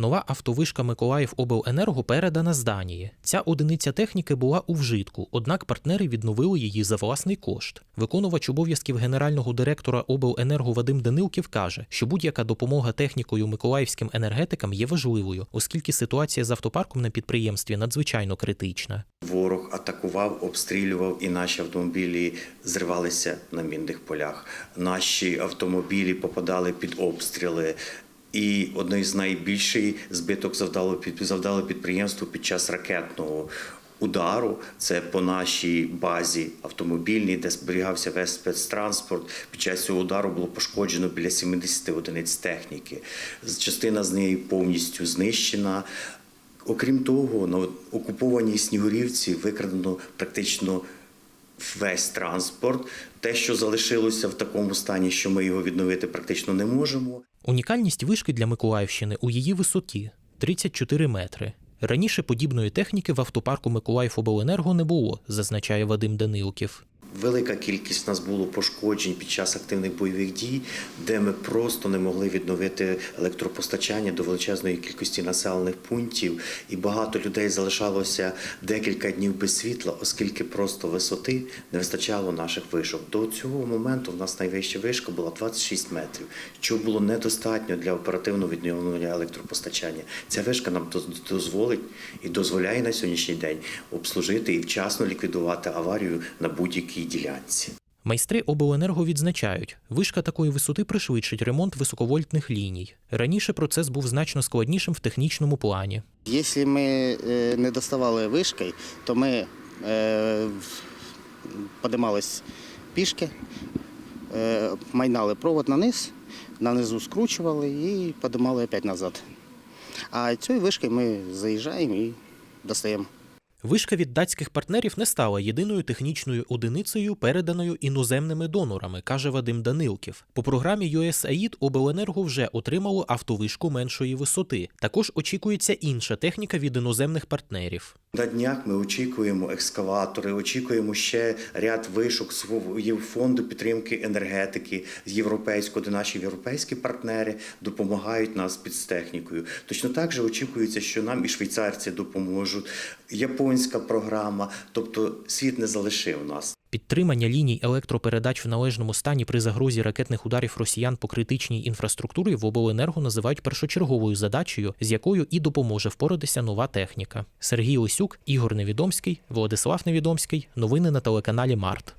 Нова автовишка Миколаїв Обленерго передана з Данії. Ця одиниця техніки була у вжитку, однак партнери відновили її за власний кошт. Виконувач обов'язків генерального директора Обленерго Вадим Данилків каже, що будь-яка допомога технікою миколаївським енергетикам є важливою, оскільки ситуація з автопарком на підприємстві надзвичайно критична. Ворог атакував, обстрілював, і наші автомобілі зривалися на мінних полях. Наші автомобілі попадали під обстріли. І одний з найбільший збиток завдало під завдало підприємству під час ракетного удару. Це по нашій базі автомобільній, де зберігався весь спецтранспорт. Під час цього удару було пошкоджено біля 70 одиниць техніки. Частина з неї повністю знищена. Окрім того, на окупованій Снігурівці викрадено практично весь транспорт. Те, що залишилося в такому стані, що ми його відновити практично не можемо. Унікальність вишки для Миколаївщини у її висоті 34 метри. Раніше подібної техніки в автопарку Миколаїв Обленерго не було, зазначає Вадим Данилків. Велика кількість нас було пошкоджень під час активних бойових дій, де ми просто не могли відновити електропостачання до величезної кількості населених пунктів, і багато людей залишалося декілька днів без світла, оскільки просто висоти не вистачало наших вишок. До цього моменту в нас найвища вишка була 26 метрів, що було недостатньо для оперативного відновлення електропостачання. Ця вишка нам доз- дозволить і дозволяє на сьогоднішній день обслужити і вчасно ліквідувати аварію на будь-якій ділянці. Майстри обленерго відзначають, вишка такої висоти пришвидшить ремонт високовольтних ліній. Раніше процес був значно складнішим в технічному плані. Якщо ми е, не доставали вишкою, то ми е, подимались пішки, е, майнали провод на низ, на низу скручували і подимали опять назад. А цією вишкою ми заїжджаємо і достаємо. Вишка від датських партнерів не стала єдиною технічною одиницею, переданою іноземними донорами, каже Вадим Данилків. По програмі USAID Обленерго вже отримало автовишку меншої висоти. Також очікується інша техніка від іноземних партнерів. На днях ми очікуємо екскаватори, очікуємо ще ряд вишок свого фонду підтримки енергетики з європейського, де наші європейські партнери допомагають нас з технікою. Точно так же очікується, що нам і швейцарці допоможуть. Японська програма, тобто світ не залишив нас. Підтримання ліній електропередач в належному стані при загрозі ракетних ударів росіян по критичній інфраструктурі в обленерго називають першочерговою задачею, з якою і допоможе впоратися нова техніка. Сергій Осюк, Ігор Невідомський, Владислав Невідомський. Новини на телеканалі Март.